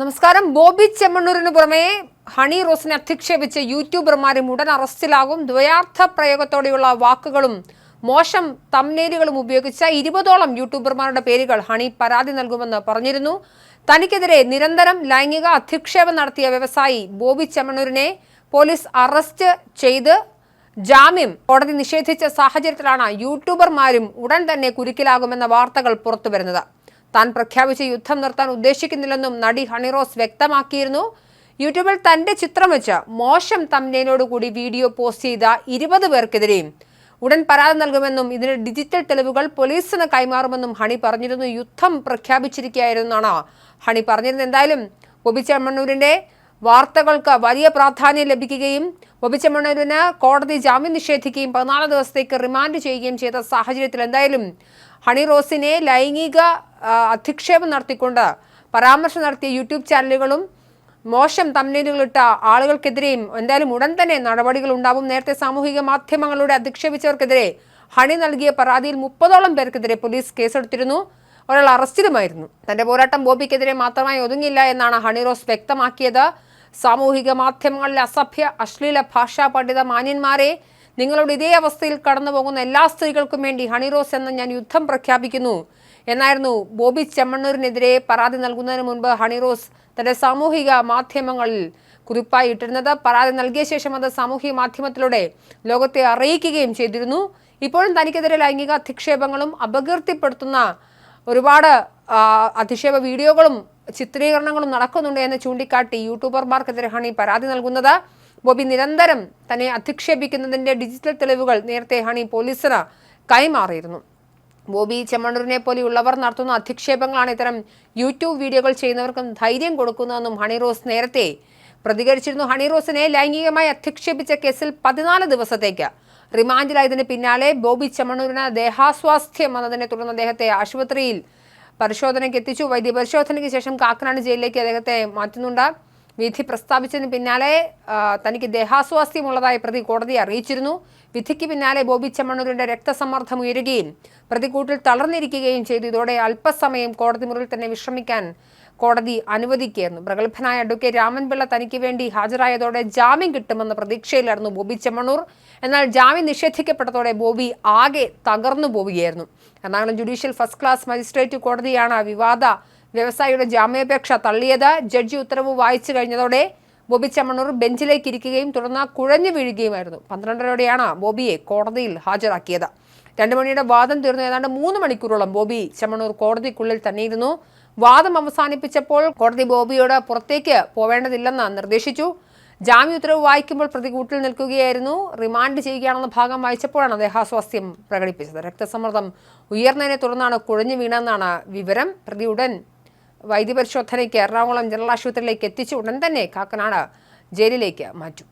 നമസ്കാരം. ബോബി ചെമ്മണ്ണൂരിന് പുറമെ ഹണി റോസിനെ അധിക്ഷേപിച്ച് യൂട്യൂബർമാരും ഉടൻ അറസ്റ്റിലാകും. ദ്വയാർത്ഥ പ്രയോഗത്തോടെയുള്ള വാക്കുകളും മോശം തമ്മേലുകളും ഉപയോഗിച്ച ഇരുപതോളം യൂട്യൂബർമാരുടെ പേരുകൾ ഹണി പരാതി നൽകുമെന്ന് പറഞ്ഞിരുന്നു. തനിക്കെതിരെ നിരന്തരം ലൈംഗിക അധിക്ഷേപം നടത്തിയ വ്യവസായി ബോബി ചെമ്മണ്ണൂരിനെ പോലീസ് അറസ്റ്റ് ചെയ്ത് ജാമ്യം കോടതി നിഷേധിച്ച സാഹചര്യത്തിലാണ് യൂട്യൂബർമാരും ഉടൻ തന്നെ കുരുക്കിലാകുമെന്ന വാർത്തകൾ പുറത്തുവരുന്നത്. താൻ പ്രഖ്യാപിച്ച യുദ്ധം നിർത്താൻ ഉദ്ദേശിക്കുന്നില്ലെന്നും നടി ഹണിറോസ് വ്യക്തമാക്കിയിരുന്നു. യൂട്യൂബിൽ തന്റെ ചിത്രം വെച്ച് മോശം തമ്മിലോടുകൂടി വീഡിയോ പോസ്റ്റ് ചെയ്ത ഇരുപത് പേർക്കെതിരെയും ഉടൻ പരാതി നൽകുമെന്നും ഇതിന് ഡിജിറ്റൽ തെളിവുകൾ പോലീസിന് കൈമാറുമെന്നും ഹണി പറഞ്ഞിരുന്നു. യുദ്ധം പ്രഖ്യാപിച്ചിരിക്കുകയായിരുന്നാണ് ഹണി പറഞ്ഞിരുന്നത്. എന്തായാലും ബോബി വാർത്തകൾക്ക് വലിയ പ്രാധാന്യം ലഭിക്കുകയും ബോബി ചെമ്മണ്ണൂരിന് കോടതി ജാമ്യം നിഷേധിക്കുകയും പതിനാല് ദിവസത്തേക്ക് റിമാൻഡ് ചെയ്യുകയും ചെയ്ത സാഹചര്യത്തിൽ എന്തായാലും ഹണി റോസിനെ ലൈംഗിക അധിക്ഷേപം നടത്തിക്കൊണ്ട് പരാമർശം നടത്തിയ യൂട്യൂബ് ചാനലുകളും മോശം തമ്മിലുകളിട്ട ആളുകൾക്കെതിരെയും എന്തായാലും ഉടൻ തന്നെ നടപടികൾ ഉണ്ടാവും. നേരത്തെ സാമൂഹിക മാധ്യമങ്ങളിലൂടെ അധിക്ഷേപിച്ചവർക്കെതിരെ ഹണി നൽകിയ പരാതിയിൽ മുപ്പതോളം പേർക്കെതിരെ പോലീസ് കേസെടുത്തിരുന്നു. ഒരാൾ അറസ്റ്റിലുമായിരുന്നു. തന്റെ പോരാട്ടം ബോബിക്കെതിരെ മാത്രമായി ഒതുങ്ങില്ല എന്നാണ് ഹണി റോസ് വ്യക്തമാക്കിയത്. സാമൂഹിക മാധ്യമങ്ങളിലെ അസഭ്യ അശ്ലീല ഭാഷാ പണ്ഡിത മാന്യന്മാരെ നിങ്ങളുടെ ഇതേ അവസ്ഥയിൽ കടന്നു പോകുന്ന എല്ലാ സ്ത്രീകൾക്കും വേണ്ടി ഹണിറോസ് എന്ന് ഞാൻ യുദ്ധം പ്രഖ്യാപിക്കുന്നു. എന്നായിരുന്നു ബോബി ചെമ്മണ്ണൂരിനെതിരെ പരാതി നൽകുന്നതിന് മുൻപ് ഹണിറോസ് തന്റെ സാമൂഹിക മാധ്യമങ്ങളിൽ കുറിപ്പായി ഇട്ടിരുന്നത്. പരാതി നൽകിയ ശേഷം അത് സാമൂഹിക മാധ്യമത്തിലൂടെ ലോകത്തെ അറിയിക്കുകയും ചെയ്തിരുന്നു. ഇപ്പോഴും തനിക്കെതിരെ ലൈംഗിക അധിക്ഷേപങ്ങളും അപകീർത്തിപ്പെടുത്തുന്ന ഒരുപാട് അധിക്ഷേപ വീഡിയോകളും ചിത്രീകരണങ്ങളും നടക്കുന്നുണ്ട് എന്ന് ചൂണ്ടിക്കാട്ടി യൂട്യൂബർമാർക്കെതിരെയാണ് ഈ പരാതി നൽകുന്നത്. ബോബി നിരന്തരം തന്നെ അധിക്ഷേപിക്കുന്നതിന്റെ ഡിജിറ്റൽ തെളിവുകൾ നേരത്തെ ഹണി പോലീസിന് കൈമാറിയിരുന്നു. ബോബി ചെമ്മണൂരിനെ പോലെയുള്ളവർ നടത്തുന്ന അധിക്ഷേപങ്ങളാണ് ഇത്തരം യൂട്യൂബ് വീഡിയോകൾ ചെയ്യുന്നവർക്കും ധൈര്യം കൊടുക്കുന്നതെന്നും ഹണി റോസ് നേരത്തെ പ്രതികരിച്ചിരുന്നു. ഹണി റോസിനെ ലൈംഗികമായി അധിക്ഷേപിച്ച കേസിൽ പതിനാല് ദിവസത്തേക്ക് റിമാൻഡിലായതിന് പിന്നാലെ ബോബി ചെമ്മണ്ണൂരിന് ദേഹാസ്വാസ്ഥ്യം വന്നതിനെ തുടർന്ന് അദ്ദേഹത്തെ ആശുപത്രിയിൽ പരിശോധനയ്ക്ക് എത്തിച്ചു. വൈദ്യപരിശോധനയ്ക്ക് ശേഷം കാക്കനാട് ജയിലിലേക്ക് അദ്ദേഹത്തെ മാറ്റുന്നുണ്ട്. വിധി പ്രസ്താവിച്ചതിന് പിന്നാലെ തനിക്ക് ദേഹാസ്വാസ്ഥ്യമുള്ളതായി പ്രതി കോടതിയെ അറിയിച്ചിരുന്നു. വിധിക്ക് പിന്നാലെ ബോബി ചെമ്മണ്ണൂരിന്റെ രക്തസമ്മർദ്ദം ഉയരുകയും പ്രതി കൂട്ടിൽ തളർന്നിരിക്കുകയും ചെയ്തു. ഇതോടെ അല്പസമയം കോടതി മുറിയിൽ തന്നെ വിശ്രമിക്കാൻ കോടതി അനുവദിക്കുകയായിരുന്നു. പ്രഗത്ഭനായ അഡ്വക്കേറ്റ് രാമൻപിള്ള തനിക്ക് വേണ്ടി ഹാജരായതോടെ ജാമ്യം കിട്ടുമെന്ന പ്രതീക്ഷയിലായിരുന്നു ബോബി ചെമ്മണൂർ. എന്നാൽ ജാമ്യം നിഷേധിക്കപ്പെട്ടതോടെ ബോബി ആകെ തകർന്നു പോവുകയായിരുന്നു. Ernakulam judicial first class magistrate കോടതിയാണ് വിവാദ വ്യവസായിയുടെ ജാമ്യാപേക്ഷ തള്ളിയത്. ജഡ്ജി ഉത്തരവ് വായിച്ചു കഴിഞ്ഞതോടെ ബോബി ചെമ്മണൂർ ബെഞ്ചിലേക്ക് ഇരിക്കുകയും തുടർന്ന് കുഴഞ്ഞു വീഴുകയുമായിരുന്നു. പന്ത്രണ്ടരയോടെയാണ് ബോബിയെ കോടതിയിൽ ഹാജരാക്കിയത്. രണ്ടു മണിയുടെ വാദം തീർന്നു. ഏതാണ്ട് മൂന്ന് മണിക്കൂറോളം ബോബി ചെമ്മണൂർ കോടതിക്കുള്ളിൽ തന്നെയിരുന്നു വാദം അവസാനിപ്പിച്ചപ്പോൾ കോടതി ബോബിയോട് പുറത്തേക്ക് പോവേണ്ടതില്ലെന്ന് നിർദ്ദേശിച്ചു. ജാമ്യ ഉത്തരവ് വായിക്കുമ്പോൾ പ്രതി കൂട്ടിൽ നിൽക്കുകയായിരുന്നു. റിമാൻഡ് ചെയ്യുകയാണെന്ന ഭാഗം വായിച്ചപ്പോഴാണ് ദേഹാസ്വാസ്ഥ്യം പ്രകടിപ്പിച്ചത്. രക്തസമ്മർദ്ദം ഉയർന്നതിനെ തുടർന്നാണ് കുഴഞ്ഞു വീണെന്നാണ് വിവരം. പ്രതി ഉടൻ വൈദ്യപരിശോധനയ്ക്ക് എറണാകുളം ജനറൽ ആശുപത്രിയിലേക്ക് എത്തിച്ചു ഉടൻ തന്നെ കാക്കനാട് ജയിലിലേക്ക് മാറ്റും.